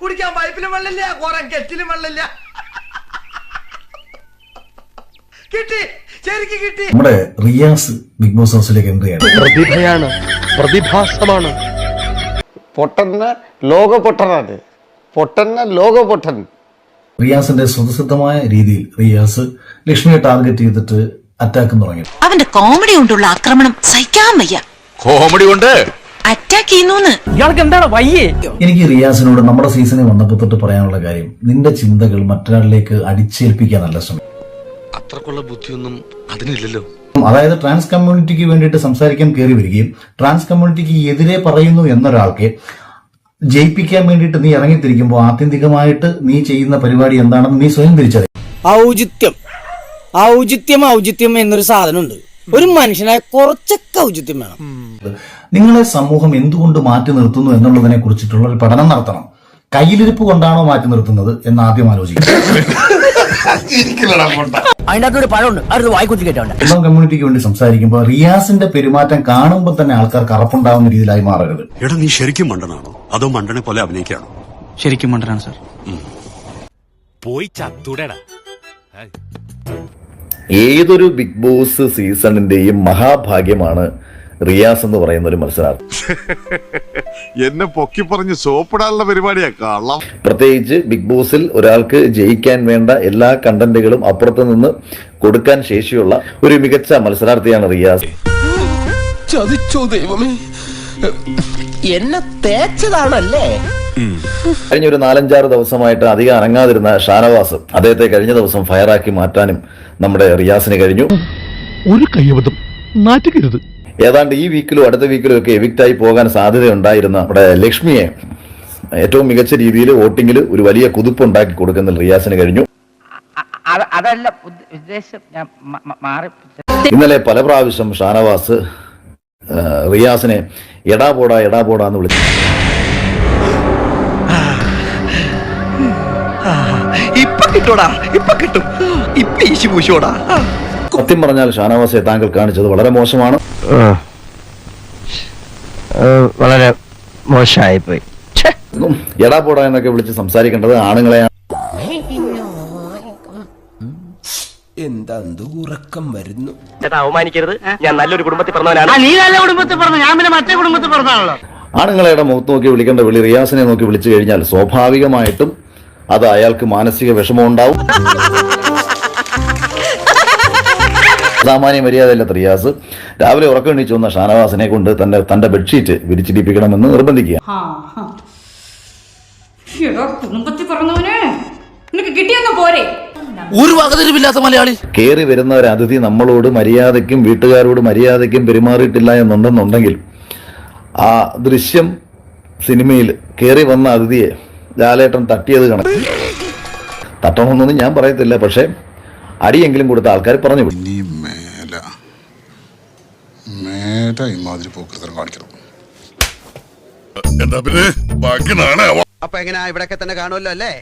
കുടിക്കാൻ പൈപ്പിലും വെള്ളമില്ല കുറെ കെറ്റിലും വെള്ളമില്ല. കിട്ടി ശരിക്കും കിട്ടി. നമ്മുടെ റിയാസ് ബിഗ് ബോസ് ഹൗസിലേക്ക് എൻട്രി ചെയ്യണം. പ്രതിഭയാണ് പ്രതിഭാസമാണ്. പൊട്ടന്ന ലോക പൊട്ടനാണ് പൊട്ടന്ന ലോക പൊട്ടൻ റിയാസിന്റെ സ്വതസിദ്ധമായ രീതിയിൽ റിയാസ് ലക്ഷ്മിയെ ടാർഗറ്റ് ചെയ്തിട്ട് അറ്റാക്ക് തുടങ്ങി. അവന്റെ കോമഡി കൊണ്ടുള്ള ആക്രമണം സഹിക്കാൻ വയ്യ. കോമഡി കൊണ്ട് അറ്റാക്ക് ചെയ്യുന്നു ഇയാൾക്ക് എന്താണ് വയ്യേ? എനിക്ക് റിയാസിനോട് നമ്മുടെ സീസണിൽ വന്നപ്പോ തൊട്ട് പറയാനുള്ള കാര്യം നിന്റെ ചിന്തകൾ മറ്റൊരാളിലേക്ക് അടിച്ചേൽപ്പിക്കാനല്ല ശ്രമം. അത്രക്കുള്ള ബുദ്ധിയൊന്നും അതിനില്ലല്ലോ. അതായത് ട്രാൻസ് കമ്മ്യൂണിറ്റിക്ക് വേണ്ടിയിട്ട് സംസാരിക്കാൻ കയറി വരികയും ട്രാൻസ് കമ്മ്യൂണിറ്റിക്ക് എതിരെ പറയുന്നു എന്നൊരാൾക്ക് ജയിപ്പിക്കാൻ വേണ്ടിയിട്ട് നീ ഇറങ്ങിത്തിരിക്കുമ്പോൾ ആത്യന്തികമായിട്ട് നീ ചെയ്യുന്ന പരിപാടി എന്താണെന്ന് നീ സ്വയം തിരിച്ചറിയും. ഔചിത്യം. ഔചിത്യം ഔചിത്യം എന്നൊരു സാധനമുണ്ട്. ഒരു മനുഷ്യനായ കുറച്ചൊക്കെ ഔചിത്യം വേണം. നിങ്ങളെ സമൂഹം എന്തുകൊണ്ട് മാറ്റി നിർത്തുന്നു എന്നുള്ളതിനെ കുറിച്ചിട്ടുള്ള ഒരു പഠനം നടത്തണം. കയ്യിലിരിപ്പ് കൊണ്ടാണോ മാറ്റി നിർത്തുന്നത് എന്ന് ആദ്യം കേട്ടോണ്ട് സ്വന്തം കമ്മ്യൂണിറ്റിക്ക് വേണ്ടി സംസാരിക്കുമ്പോൾ റിയാസിന്റെ പെരുമാറ്റം കാണുമ്പോൾ തന്നെ ആൾക്കാർക്ക് അറപ്പുണ്ടാവുന്ന രീതിയിലായി മാറരുത്. എടാ നീ ശരിക്കും മണ്ടനാണോ? അതോ മണ്ടനെ പോലെ അഭിനയിക്കാണോ? ശരിക്കും മണ്ടനാണ് സാർ. പോയി ചത്തുടടാ. ഏതൊരു ബിഗ് ബോസ് സീസണിന്റെയും മഹാഭാഗ്യമാണ് റിയാസ് എന്ന് പറയുന്ന ഒരു മത്സരാർത്ഥി. എന്നെ പൊക്കി പറഞ്ഞ് സോപ്പിടാനുള്ള പരിപാടിയാ കാണാം പ്രത്യേകിച്ച് ബിഗ് ബോസിൽ ഒരാൾക്ക് ജയിക്കാൻ വേണ്ട എല്ലാ കണ്ടന്റുകളും അപ്പുറത്ത് നിന്ന് കൊടുക്കാൻ ശേഷിയുള്ള ഒരു മികച്ച മത്സരാർത്ഥിയാണ് റിയാസ്. ചതിച്ചോ ദൈവമേ. എന്നെ തേച്ചതാണല്ലേ? കഴിഞ്ഞ ഒരു നാലഞ്ചാറ് ദിവസമായിട്ട് അധികം അനങ്ങാതിരുന്ന ഷാനവാസ് അദ്ദേഹത്തെ കഴിഞ്ഞ ദിവസം ഫയറാക്കി മാറ്റാനും നമ്മുടെ റിയാസിന് കഴിഞ്ഞു. ഒരു കയ്യബദ്ധം. ഏതാണ്ട് ഈ വീക്കിലും അടുത്ത വീക്കിലും ഒക്കെ എവിക്റ്റായി പോകാൻ സാധ്യതയുണ്ടായിരുന്ന നമ്മുടെ ലക്ഷ്മിയെ ഏറ്റവും മികച്ച രീതിയിൽ വോട്ടിങ്ങിൽ ഒരു വലിയ കുതിപ്പുണ്ടാക്കി കൊടുക്കുന്ന റിയാസിന് കഴിഞ്ഞു. അതല്ല ഉദ്ദേശം ഞാൻ മാറി. ഇന്നലെ പല പ്രാവശ്യം ഷാനവാസ് റിയാസിനെ എടാ പോടാ എടാ പോടാ എന്ന് വിളിച്ചു. കിട്ടൂടാ ഇപ്പൊ കിട്ടും. ഇപ്പൊ ഈശി പൂശോടാ സത്യം പറഞ്ഞാൽ ഷാനവാസെ താങ്കൾ കാണിച്ചത് വളരെ മോശമാണ്. വളരെ മോശമായി പോയി ഉം, എടാ പോടാ എന്നൊക്കെ വിളിച്ച് സംസാരിക്കേണ്ടത് ആണുങ്ങളെയാണ്. എന്താ ഉറക്കം വരുന്നു? ചേട്ടാ അവമാനിക്കരുത്. ഞാൻ നല്ലൊരു കുടുംബത്തിൽ പറഞ്ഞവനാണ്. നീ നല്ല കുടുംബത്തിൽ പറഞ്ഞു? ഞാൻ പിന്നെ മറ്റേ കുടുംബത്തിൽ പറഞ്ഞാണല്ലോ ആണുങ്ങളെയുടെ മുഖത്ത് നോക്കി വിളിക്കേണ്ട വിളി റിയാസിനെ നോക്കി വിളിച്ചു കഴിഞ്ഞാൽ സ്വാഭാവികമായിട്ടും അത് അയാൾക്ക് മാനസിക വിഷമം ഉണ്ടാവും സാമാന്യ മര്യാദയില്ല റിയാസ് രാവിലെ ഉറക്കം എണീച്ചു വന്ന ഷാനവാസിനെ കൊണ്ട് തന്റെ തന്റെ ബെഡ്ഷീറ്റ് വിരിച്ചിടിപ്പിക്കണമെന്ന് നിർബന്ധിക്കുക. കുടുംബത്തിൽ പറഞ്ഞവനെ നിനക്ക് കിട്ടിയൊന്നും പോരെ? ഒരു വകതിരിവില്ലാത്ത മലയാളി. കയറി വരുന്ന ഒരു അതിഥി നമ്മളോട് മര്യാദയ്ക്കും വീട്ടുകാരോട് മര്യാദയ്ക്കും പെരുമാറിയിട്ടില്ല എന്നുണ്ടെന്നുണ്ടെങ്കിൽ ആ ദൃശ്യം സിനിമയിൽ കേറി വന്ന അതിഥിയെ ലാലേട്ടൻ തട്ടിയത് കണക്ക്. തട്ടണമെന്നൊന്നും ഞാൻ പറയത്തില്ല പക്ഷേ അടിയെങ്കിലും കൊടുത്ത ആൾക്കാർ പറഞ്ഞു ഇനി മേല. മേല ഇമാതിരി പോക്കൃതം കാണിക്കണം. എന്താ പിന്നെ? ബാക്കി നാളെ അപ്പൊ എങ്ങനെയാ ഇവിടൊക്കെ തന്നെ കാണുമല്ലോ അല്ലേ?